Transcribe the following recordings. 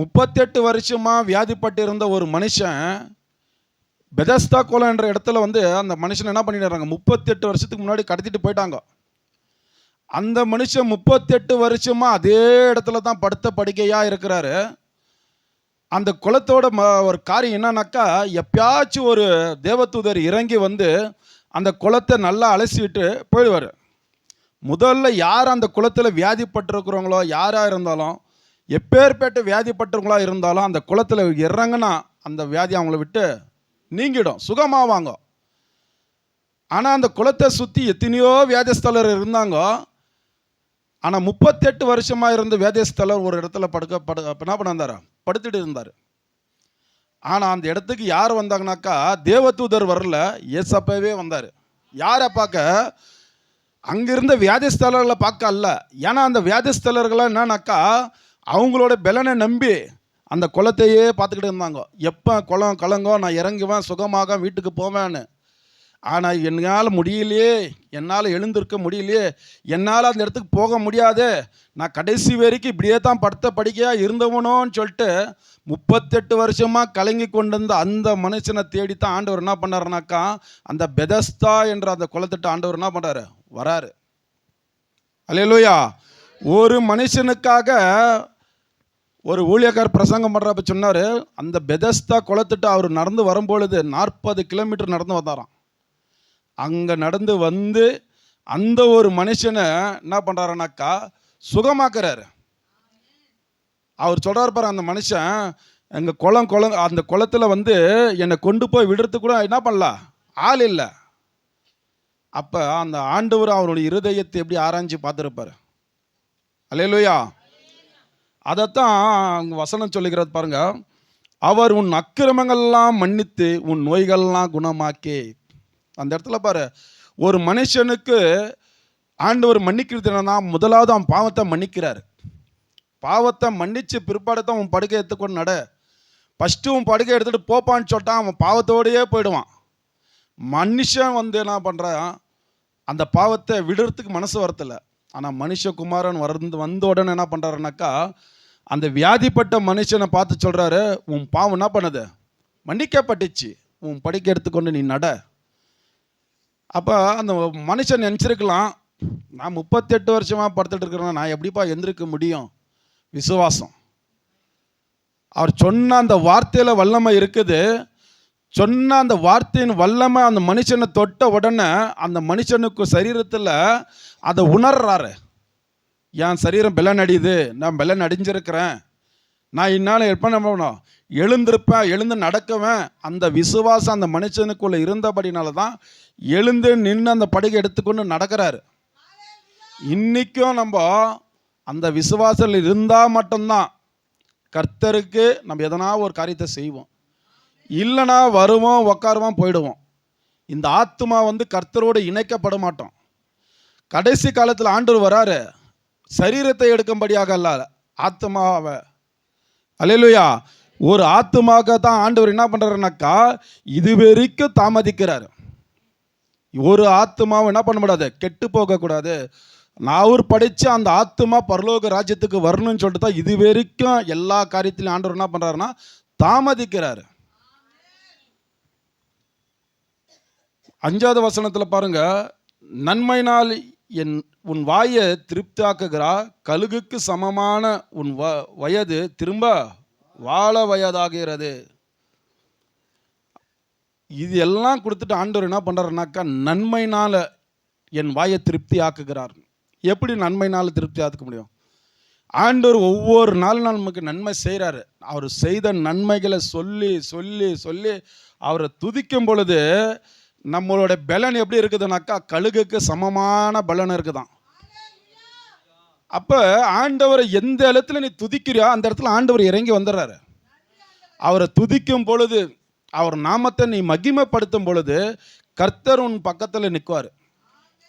முப்பத்தெட்டு வருஷமா வியாதிப்பட்டு இருந்த ஒரு மனுஷன் பெதஸ்தா கோலம் என்ற இடத்துல வந்து அந்த மனுஷன் என்ன பண்ணிடுறாங்க முப்பத்தெட்டு வருஷத்துக்கு முன்னாடி கடத்திட்டு போயிட்டாங்க. அந்த மனுஷன் முப்பத்தெட்டு வருஷமா அதே இடத்துல தான் படுத்த படுக்கையா இருக்கிறாரு. அந்த குளத்தோட ம ஒரு காரியம் என்னன்னாக்கா எப்பயாச்சும் ஒரு தேவதூதர் இறங்கி வந்து அந்த குளத்தை நல்லா அலசிட்டு போயிடுவார். முதல்ல யார் அந்த குளத்தில் வியாதிப்பட்டிருக்கிறவங்களோ யாராக இருந்தாலும் எப்பேற்பட்ட வியாதிப்பட்டவங்களாக இருந்தாலும் அந்த குளத்தில் இறங்கினா அந்த வியாதி அவங்கள விட்டு நீங்கிடும். சுகமாவாங்க ஆனால் அந்த குளத்தை சுற்றி எத்தனையோ வியாதிஸ்தலர் இருந்தாங்க. ஆனால் முப்பத்தெட்டு வருஷமாக இருந்த வியாதிஸ்தலர் ஒரு இடத்துல படுக்க படு என்ன பண்ணார் படுத்துட்டு இருந்தார். ஆனால் அந்த இடத்துக்கு யார் வந்தாங்கனாக்கா தேவதூதர் வரல ஏசப்பாவே வந்தார். யாரை பார்க்க? அங்கிருந்த வியாதிஸ்தலர்களை பார்க்க அல்ல. ஏன்னா அந்த வியாதிஸ்தலர்கள்லாம் என்னன்னாக்கா அவங்களோட பலனை நம்பி அந்த குளத்தையே பார்த்துக்கிட்டு இருந்தாங்க. எப்போ குளம் கலங்கோ நான் இறங்குவேன் சுகமாக வீட்டுக்கு போவேன்னு. ஆனால் என்னால் முடியலையே என்னால் எழுந்திருக்க முடியலையே என்னால் அந்த இடத்துக்கு போக முடியாது. நான் கடைசி வரைக்கும் இப்படியே தான் படுத்த படிக்கையாக இருந்தவனோன்னு சொல்லிட்டு முப்பத்தெட்டு வருஷமாக கலங்கி கொண்டிருந்த அந்த மனுஷனை தேடி தான் ஆண்டவர் என்ன பண்ணாருனாக்கா அந்த பெதஸ்தா என்ற அந்த குளத்திட்ட ஆண்டவர் என்ன பண்ணுறாரு வராரு. அல்லேலூயா. ஒரு மனுஷனுக்காக ஒரு ஊழியக்கார் பிரசங்கம் பண்ணுறப்ப சொன்னார் அந்த பெதஸ்தா குளத்துட்டு அவர் நடந்து வரும்பொழுது நாற்பது கிலோமீட்டர் நடந்து வந்தாராம். அங்கே நடந்து வந்து அந்த ஒரு மனுஷனை என்ன பண்ணுறாருனாக்கா சுகமாக்குறாரு. அவர் சொல்கிறார் பாரு அந்த மனுஷன் எங்கள் குளம் குளம் அந்த குளத்தில் வந்து என்னை கொண்டு போய் விடுறது கூட என்ன பண்ணலாம் ஆள் இல்லை. அப்போ அந்த ஆண்டவர் அவருடைய இருதயத்தை எப்படி ஆராய்ஞ்சு பார்த்துருப்பார். அல்லேலூயா. அதைத்தான் வசனம் சொல்லுகிறது பாருங்க. அவர் உன் அக்கிரமங்கள்லாம் மன்னித்து உன் நோய்கள்லாம் குணமாக்கி. அந்த இடத்துல பாரு ஒரு மனுஷனுக்கு ஆண்டவர் மன்னிக்கிறதுனா முதலாவது அவன் பாவத்தை மன்னிக்கிறார். பாவத்தை மன்னித்து பிற்பாடு தான் உன் படுக்கை எடுத்துக்கொண்டு நட. ஃபஸ்ட்டு உன் படுக்கை எடுத்துகிட்டு போப்பான்னு சொல்லிட்டான் அவன் பாவத்தோடையே போயிடுவான். மனுஷன் வந்து என்ன பண்ணுறான் அந்த பாவத்தை விடுறதுக்கு மனசு வரத்தில்லை ஆனால் மனுஷகுமாரன் வந்து வந்த உடனே என்ன பண்ணுறாருனாக்கா அந்த வியாதிப்பட்ட மனுஷனை பார்த்து சொல்கிறாரு உன் பாவம் என்ன பண்ணுது? மன்னிக்கப்பட்டுச்சு. உன் படிக்க எடுத்துக்கொண்டு நீ நட. அப்போ அந்த மனுஷன் நினச்சிருக்கலாம் நான் முப்பத்தெட்டு வருஷமாக படுத்துட்டு இருக்கிறேன்? நான் எப்படிப்பா எந்திருக்க முடியும்? விசுவாசம். அவர் சொன்ன அந்த வார்த்தையில் வல்லமை இருக்குது. சொன்ன அந்த வார்த்தையின் வல்லமை அந்த மனுஷனை தொட்ட உடனே அந்த மனுஷனுக்கு சரீரத்தில் அதை உணர்றாரு. என் சரீரம் பெலன் அடியுது நான் பெலன் அடிஞ்சிருக்கிறேன். நான் இந்நாள் எப்போ பண்ணணும் எழுந்திருப்பேன். எழுந்து நடக்குவேன். அந்த விசுவாசம் அந்த மனுஷனுக்குள்ளே இருந்தபடினால தான் எழுந்து நின்று அந்த படுகை எடுத்துக்கொண்டு நடக்கிறாரு. இன்றைக்கும் நம்ம அந்த விசுவாசத்தில் இருந்தால் மட்டும்தான். கர்த்தருக்கு நம்ம எதனா ஒரு காரியத்தை செய்வோம். இல்லைனா வருவோம் உக்காருவோம் போயிடுவோம் இந்த ஆத்மா வந்து கர்த்தரோடு இணைக்கப்பட மாட்டோம் கடைசி காலத்தில் ஆண்டவர் வராரு. சரீரத்தை எடுக்கும்படியாக அல்ல ஆத்மாவை அலையிலுயா ஒரு ஆத்மாக்க தான் ஆண்டவர் என்ன பண்ணுறாருனாக்கா இது வரைக்கும் தாமதிக்கிறார். ஒரு ஆத்மாவை என்ன பண்ண முடியாது கெட்டு போகக்கூடாது. நான் அவர் படித்து அந்த ஆத்மா பரலோக ராஜ்யத்துக்கு வரணும்னு சொல்லிட்டு தான் இது வரைக்கும் எல்லா காரியத்திலையும் ஆண்டவர் என்ன பண்ணுறாருன்னா தாமதிக்கிறாரு. அஞ்சாவது வசனத்தில் பாருங்க நன்மையினால் என் உன் வாயை திருப்தியாக்குகிறா கழுகுக்கு சமமான உன் வ வயது திரும்ப வாழ வயதாகிறது. இது எல்லாம் கொடுத்துட்டு ஆண்டவர் என்ன பண்ணுறாருனாக்கா நன்மைனால் என் வாயை திருப்தி ஆக்குகிறார் எப்படி நன்மைனால் திருப்தி ஆக்க முடியும்? ஆண்டவர் ஒவ்வொரு நாளும் நமக்கு நன்மை செய்கிறாரு அவர் செய்த நன்மைகளை சொல்லி சொல்லி சொல்லி அவரை துதிக்கும் பொழுது நம்மளோட பலன் எப்படி இருக்குதுனாக்கா கழுகுக்கு சமமான பலன் இருக்குதான். அப்போ ஆண்டவரை எந்த இடத்துல நீ துதிக்கிறியோ அந்த இடத்துல ஆண்டவர் இறங்கி வந்துடுறாரு. அவரை துதிக்கும் பொழுது அவர் நாமத்தை நீ மகிமைப்படுத்தும் பொழுது கர்த்தர் உன் பக்கத்தில் நிற்குவார்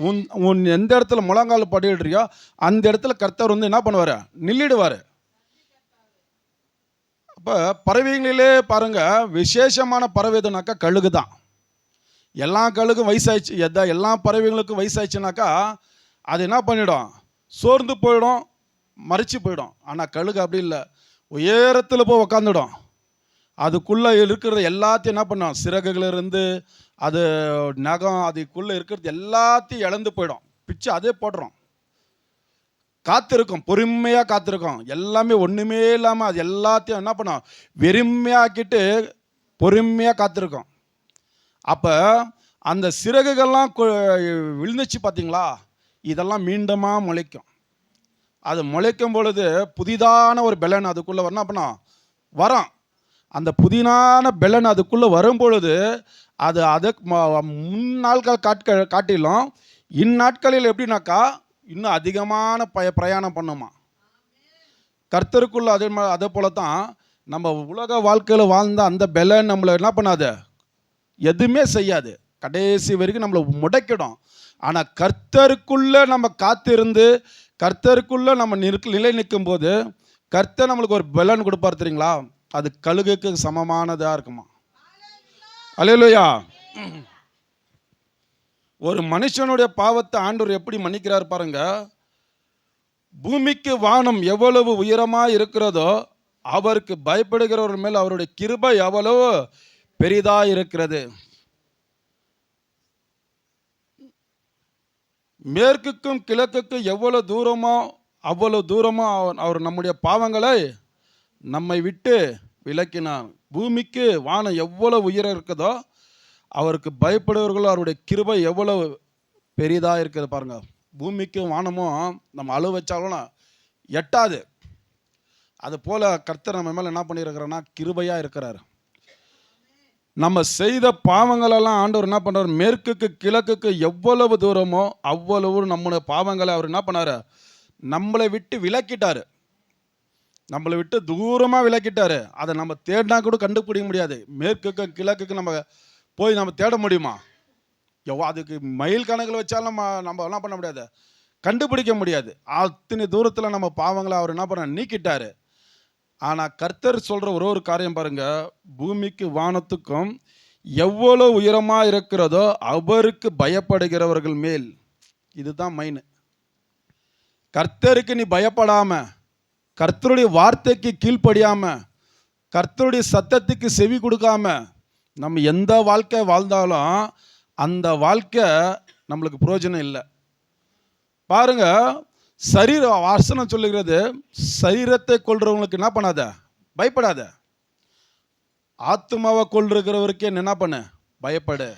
உன் உன் எந்த இடத்துல முழங்கால் படிடுறியோ அந்த இடத்துல கர்த்தர் வந்து என்ன பண்ணுவார்? நில்லிடுவார். அப்போ பறவைகளிலே பாருங்க விசேஷமான பறவை எதுனாக்கா கழுகு தான் எல்லா கழுகும் வயசாயிடுச்சு. எதா எல்லா பறவைகளுக்கும் வயசாயிடுச்சுனாக்கா அது என்ன பண்ணிடும்? சோர்ந்து போயிடும் மறிச்சு போயிடும். ஆனால் கழுகு அப்படி இல்லை. உயரத்தில் போய் உக்காந்துடும். அதுக்குள்ளே இருக்கிறது எல்லாத்தையும் என்ன பண்ணும்? சிறகுகள் இருந்து அது நகம் அதுக்குள்ளே இருக்கிறது எல்லாத்தையும் இழந்து போயிடும். பிச்சு அதே போடுறோம் காத்திருக்கும் பொறுமையாக காத்திருக்கும். எல்லாமே ஒன்றுமே இல்லாமல் அது எல்லாத்தையும் என்ன பண்ணும்? வெறுமையாக்கிட்டு பொறுமையாக காத்திருக்கோம். அப்போ அந்த சிறகுகள்லாம் விழுந்துச்சு பார்த்தீங்களா இதெல்லாம் மீண்டமாக முளைக்கும். அது முளைக்கும் பொழுது புதிதான ஒரு பெலன் அதுக்குள்ளே வரணும். பண்ணும் வரும் அந்த புதினான பெலன் அதுக்குள்ளே வரும் பொழுது அது அதுக்கு ம- முன் நாட்கள் காட்க காட்டிலும் இந்நாட்களில் எப்படின்னாக்கா இன்னும் அதிகமான பய பிரயாணம் பண்ணுமா. கர்த்தருக்குள்ள அதே மாதிரி அதே போல தான் நம்ம உலக வாழ்க்கையில் வாழ்ந்த அந்த பெலன் நம்மளை என்ன பண்ணாது? எதுவுமே செய்யாது. கடைசி வரைக்கும் நம்மளை முடைக்கிடும். ஆனால் கர்த்தருக்குள்ளே நம்ம காத்திருந்து கர்த்தருக்குள்ளே நம்ம நிற்கு நிலை நிற்கும் போது கர்த்தர் நம்மளுக்கு ஒரு பலன் கொடுப்பார் தெரியுங்களா? அது கழுகுக்கு சமமானதாக இருக்குமா? அலையலுயா ஒரு மனுஷனுடைய பாவத்தை ஆண்டவர் எப்படி மன்னிக்கிறார் பாருங்க. பூமிக்கு வானம் எவ்வளவு உயரமாக இருக்கிறதோ அவருக்கு பயப்படுகிறவர் மேல் அவருடைய கிருபை எவ்வளவு பெரிதாக இருக்கிறது. மேற்குக்கும் கிழக்குக்கும் எவ்வளவு தூரமோ அவ்வளவு தூரமோ அவர் அவர் நம்முடைய பாவங்களை நம்மை விட்டு விலக்கினார் பூமிக்கு வானம் எவ்வளவு உயரம் இருக்குதோ அவருக்கு பயப்படுவர்களோ அவருடைய கிருபை எவ்வளவு பெரிதாக இருக்குது பாருங்க. பூமிக்கும் வானமும் நம்ம அழு வச்சாலும் எட்டாது. அது போல கர்த்தர் நம்ம மேலே என்ன பண்ணியிருக்கிறோன்னா கிருபையாக இருக்கிறார். நம்ம செய்த பாவங்களெல்லாம் ஆண்டவர் என்ன பண்ணுறார் மேற்குக்கு கிழக்குக்கு எவ்வளவு தூரமோ அவ்வளவு நம்முடைய பாவங்களை அவர் என்ன பண்ணார்? நம்மளை விட்டு விளக்கிட்டார் நம்மளை விட்டு தூரமாக விளக்கிட்டார் அதை நம்ம தேடினா கூட கண்டுபிடிக்க முடியாது. மேற்குக்கு கிழக்குக்கு நம்ம போய் நம்ம தேட முடியுமா? எவ்வளோ அதுக்கு மைல் கணக்கில் வச்சாலும் நம்ம நம்ம என்ன பண்ண முடியாது? கண்டுபிடிக்க முடியாது. அத்தனை தூரத்தில் நம்ம பாவங்களை அவர் என்ன பண்ண நீக்கிட்டாரு. ஆனால் கர்த்தர் சொல்கிற ஒரு ஒரு காரியம் பாருங்கள் பூமிக்கு வானத்துக்கும் எவ்வளோ உயரமாக இருக்கிறதோ அவருக்கு பயப்படுகிறவர்கள் மேல். இதுதான் மைனு கர்த்தருக்கு நீ பயப்படாமல் கர்த்தருடைய வார்த்தைக்கு கீழ்ப்படியாமல் கர்த்தருடைய சத்தத்துக்கு செவி கொடுக்காம நம்ம எந்த வாழ்க்கை வாழ்ந்தாலும் அந்த வாழ்க்கை நம்மளுக்கு பிரயோஜனம் இல்லை. பாருங்க சரீர வசனம் சொல்லுகிறது சரீரத்தை கொள்றவங்களுக்கு என்ன பண்ணாத? பயப்படாத. ஆத்மாவை கொள்றவருக்கே என்ன பண்ணு? பயப்படு.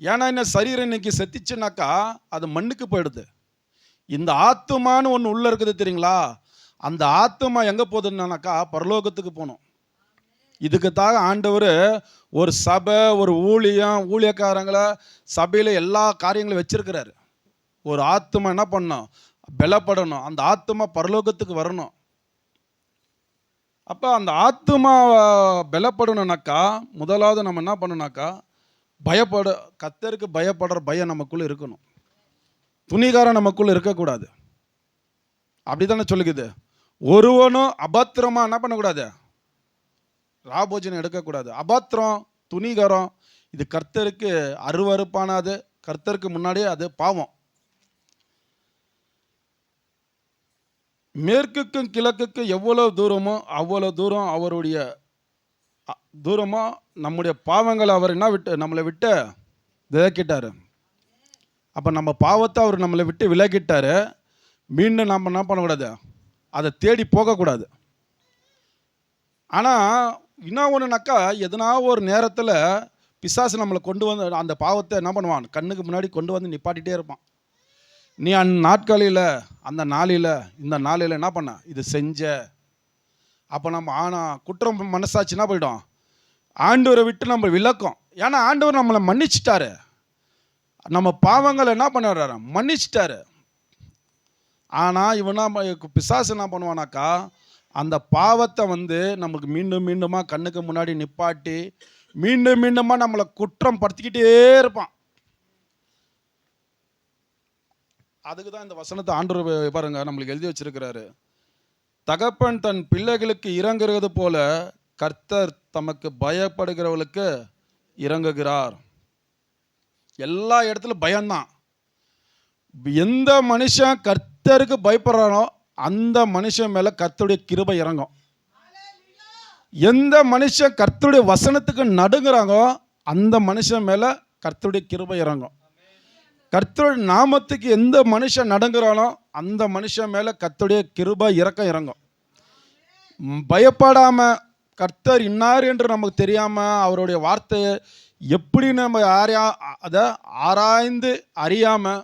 ஏன்னா என்ன சரீரம் இன்னைக்கு செத்துச்சுனாக்கா அது மண்ணுக்கு போயிடுது. இந்த ஆத்துமான்னு ஒன்று உள்ள இருக்குது தெரியுங்களா? அந்த ஆத்துமா எங்கே போகுதுன்னாக்கா பரலோகத்துக்கு போகணும். இதுக்குத்தாக ஆண்டவர் ஒரு சபை ஒரு ஊழியம் ஊழியக்காரங்களை சபையில் எல்லா காரியங்களும் வச்சிருக்கிறாரு. ஒரு ஆத்துமா என்ன பண்ணோம்? பலப்படணும். அந்த ஆத்மா பரலோகத்துக்கு வரணும். அப்போ அந்த ஆத்துமா பலப்படணும்னாக்கா முதலாவது நம்ம என்ன பண்ணணும்னாக்கா பயப்பட கத்தருக்கு பயப்படுற பயம் நமக்குள்ளே இருக்கணும். துணிகாரம் நமக்குள்ளே இருக்கக்கூடாது. அப்படி தானே சொல்லுக்குது ஒருவனும் அபத்திரமாக என்ன பண்ணக்கூடாது? ராபோஜனம் எடுக்கக்கூடாது. அபத்திரம் துணிகரம் இது கர்த்தருக்கு அருவருப்பானது. கர்த்தருக்கு முன்னாடியே அது பாவம். மேற்குக்கும் கிழக்குக்கும் எவ்வளோ தூரமோ அவ்வளோ தூரம் அவருடைய தூரமாக நம்முடைய பாவங்களை அவர் என்ன விட்டு நம்மளை விட்டு விலக்கிட்டார். அப்போ நம்ம பாவத்தை அவர் நம்மளை விட்டு விலக்கிட்டாரு. மீண்டும் நம்ம என்ன பண்ணக்கூடாது? அதை தேடி போகக்கூடாது. ஆனால் என்ன ஒன்றுனாக்கா எதனா ஒரு நேரத்தில் பிசாசு நம்மளை கொண்டு வந்து அந்த பாவத்தை என்ன பண்ணுவான்? கண்ணுக்கு முன்னாடி கொண்டு வந்து நிப்பாட்டிகிட்டே இருப்பான். நீ அந் நாட்களில் அந்த நாளில் இந்த நாளில் என்ன பண்ண? இது செஞ்ச. அப்போ நம்ம ஆனா குற்றம் மனசாட்சி போயிடும்? ஆண்டவரை விட்டு நம்ம விளக்கம் ஏன்னா ஆண்டவர் நம்மளை மன்னிச்சிட்டாரு. நம்ம பாவங்களை என்ன பண்ணுறாரு? மன்னிச்சிட்டாரு. ஆனால் இவனா பிசாசு என்ன பண்ணுவானாக்கா அந்த பாவத்தை வந்து நமக்கு மீண்டும் மீண்டுமா கண்ணுக்கு முன்னாடி நிப்பாட்டி மீண்டும் மீண்டுமா நம்மளை குற்றம் படுத்திக்கிட்டே இருப்பான். அதுக்கு தான் இந்த வசனத்தை ஆண்டவர் பாருங்க நம்மளுக்கு எழுதி வச்சிருக்கிறாரு. தகப்பன் தன் பிள்ளைகளுக்கு இறங்குறது போல கர்த்தர் தமக்கு பயப்படுகிறவளுக்கு இறங்குகிறார். எல்லா இடத்துலையும் பயம்தான். எந்த மனுஷன் கர்த்தருக்கு பயப்படுறானோ அந்த மனுஷன் மேலே கர்த்தருடைய கிருபை இறங்கும். எந்த மனுஷன் கர்த்தருடைய வசனத்துக்கு நடுங்குறாங்கோ அந்த மனுஷன் மேலே கர்த்தருடைய கிருபை இறங்கும். கர்த்தருடைய நாமத்துக்கு எந்த மனுஷன் நடங்குறானோ அந்த மனுஷன் மேலே கர்த்தருடைய கிருபா இறக்கம் இறங்கும். பயப்படாமல் கர்த்தர் இன்னார் என்று நமக்கு தெரியாமல் அவருடைய வார்த்தையை எப்படி நம்ம ஆரியா அதை ஆராய்ந்து அறியாமல்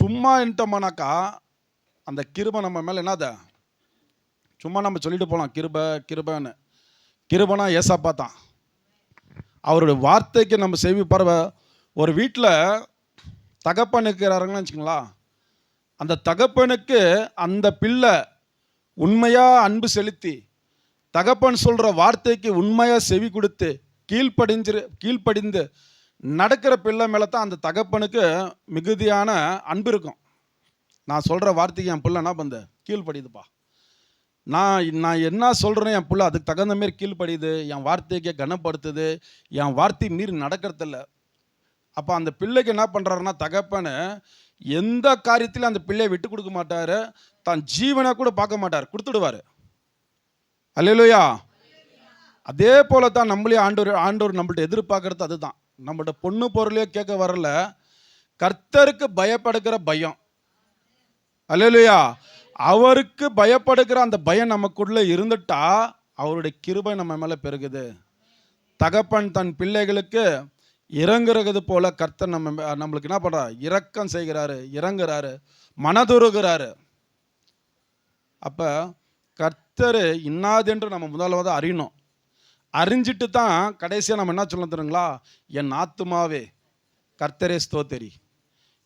சும்மா என்னட்டோம்னாக்கா அந்த கிருபை நம்ம மேலே என்னத? சும்மா நம்ம சொல்லிட்டு போகலாம் கிருபை கிருபைன்னு. கிருபனா ஏசாப்பா தான். அவருடைய வார்த்தைக்கு நம்ம செவி பரவ ஒரு வீட்டில் தகப்பன் இருக்கிறாருங்கன்னு வச்சுங்களா அந்த தகப்பனுக்கு அந்த பிள்ளை உண்மையாக அன்பு செலுத்தி தகப்பன் சொல்கிற வார்த்தைக்கு உண்மையாக செவி கொடுத்து கீழ்ப்படிஞ்சு கீழ்ப்படிந்து நடக்கிற பிள்ளை மேலே தான் அந்த தகப்பனுக்கு மிகுதியான அன்பு இருக்கும். நான் சொல்கிற வார்த்தைக்கு என் பிள்ளை என்ன பண்ணு கீழ்ப்படியுதுப்பா. நான் நான் என்ன சொல்கிறேன் என் பிள்ளை அதுக்கு தகுந்த மாரி கீழ்ப்படியுது என் வார்த்தைக்கு கனப்படுத்துது என் வார்த்தை மீறி நடக்கிறதில்ல. அப்போ அந்த பிள்ளைக்கு என்ன பண்ணுறாருன்னா தகப்பனு எந்த காரியத்திலும் அந்த பிள்ளையை விட்டு கொடுக்க மாட்டார். தான் ஜீவனை கூட பார்க்க மாட்டார். கொடுத்துடுவார். அல்லையிலோயா அதே போல தான் நம்மளே ஆண்டோர் ஆண்டோர் நம்மள்ட்ட எதிர்பார்க்கறது அதுதான். நம்மள்ட்ட பொண்ணு பொருளையோ கேட்க வரல. கர்த்தருக்கு பயப்படுகிற பயம். அல்லையா அவருக்கு பயப்படுகிற அந்த பயம் நமக்குள்ளே இருந்துட்டா அவருடைய கிருபை நம்ம மேலே பெருகுது. தகப்பன் தன் பிள்ளைகளுக்கு இறங்குறது போல கர்த்தர் நம்ம நம்மளுக்கு என்ன பண்றாரு? இரக்கம் செய்கிறாரு இறங்குறாரு மனதுருகிறாரு. அப்ப கர்த்தர் இன்னாதென்று நம்ம முதலாவது அறியணும். அறிஞ்சிட்டு தான் கடைசியாக நம்ம என்ன சொல்ல தெரியுங்களா? என் ஆத்துமாவே கர்த்தரே ஸ்தோத்தரி.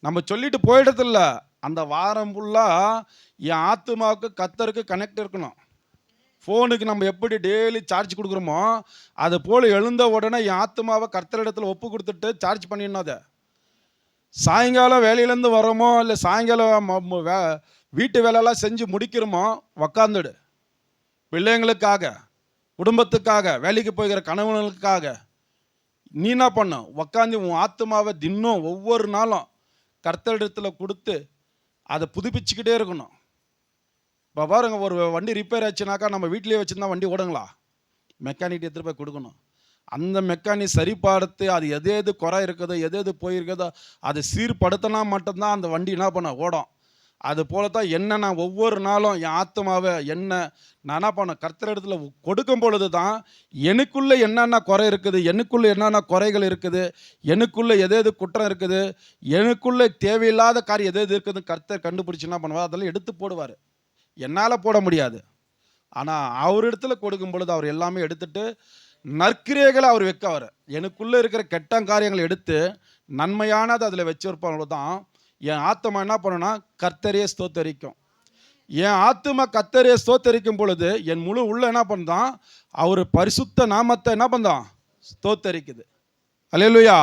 நம்ம சொல்லிட்டு போயிடுறதில்ல அந்த வாரம் ஃபுல்லாக என் ஆத்துமாவுக்கு கர்த்தருக்கு கனெக்ட் இருக்கணும். ஃபோனுக்கு நம்ம எப்படி டெய்லி சார்ஜ் கொடுக்குறோமோ அது போல் எழுந்த உடனே என் ஆத்மாவை கர்த்தரிடத்தில் ஒப்பு கொடுத்துட்டு சார்ஜ் பண்ணிடணும் அதை. சாயங்காலம் வேலையிலேருந்து வரோமோ இல்லை சாயங்காலம் வே- வீட்டு வேலையெல்லாம் செஞ்சு முடிக்கிறோமோ உக்காந்துடு. பிள்ளைங்களுக்காக குடும்பத்துக்காக வேலைக்கு போய்கிற கணவனுக்காக நீ என்ன பண்ண? உக்காந்து உன் ஆத்மாவை தின்னும் ஒவ்வொரு நாளும் கர்த்தரிடத்தில் கொடுத்து அதை புதுப்பிச்சுக்கிட்டே இருக்கணும். இப்போ பாருங்க ஒரு வண்டி ரிப்பேர் ஆச்சுனாக்கா நம்ம வீட்டிலேயே வச்சுருந்தா வண்டி ஓடுங்களா? மெக்கானிக் எடுத்துகிட்டு போய் கொடுக்கணும். அந்த மெக்கானிக் சரி பார்த்து அது எது எது குறை இருக்குதோ எது எது போயிருக்குதோ அதை சீர்படுத்தினா மட்டும்தான் அந்த வண்டி என்ன பண்ண ஓடும். அது போல தான் என்ன நான் ஒவ்வொரு நாளும் என் ஆத்மாவை என்ன நான் என்ன பண்ண கர்த்தர் இடத்துல கொடுக்கும் பொழுது தான் எனக்குள்ளே என்னென்ன குறை இருக்குது எனக்குள்ளே என்னென்ன குறைகள் இருக்குது எனக்குள்ளே எது எது குற்றம் இருக்குது எனக்குள்ளே தேவையில்லாத காரியம் எது எது இருக்குதுன்னு கர்த்தர் கண்டுபிடிச்சு என்ன பண்ணுவார்? அதெல்லாம் எடுத்து போடுவார். என்னால் போட முடியாது. ஆனால் அவர் இடத்துல கொடுக்கும் பொழுது அவர் எல்லாமே எடுத்துட்டு நற்கிரியைகளை அவர் வைக்கவர் எனக்குள்ளே இருக்கிற கெட்ட காரியங்களை எடுத்து நன்மையானது அதில் வச்சிருப்பவங்க தான் என் ஆத்மா என்ன பண்ணுன்னா கர்த்தரையே ஸ்தோத்தரிக்கும். என் ஆத்மா கர்த்தரையே ஸ்தோத்தரிக்கும் பொழுது என் முழு உள்ள என்ன பண்ணுதான் அவர் பரிசுத்த நாமத்தை என்ன பண்ணான் ஸ்தோத்தரிக்குது. அல்லேலூயா.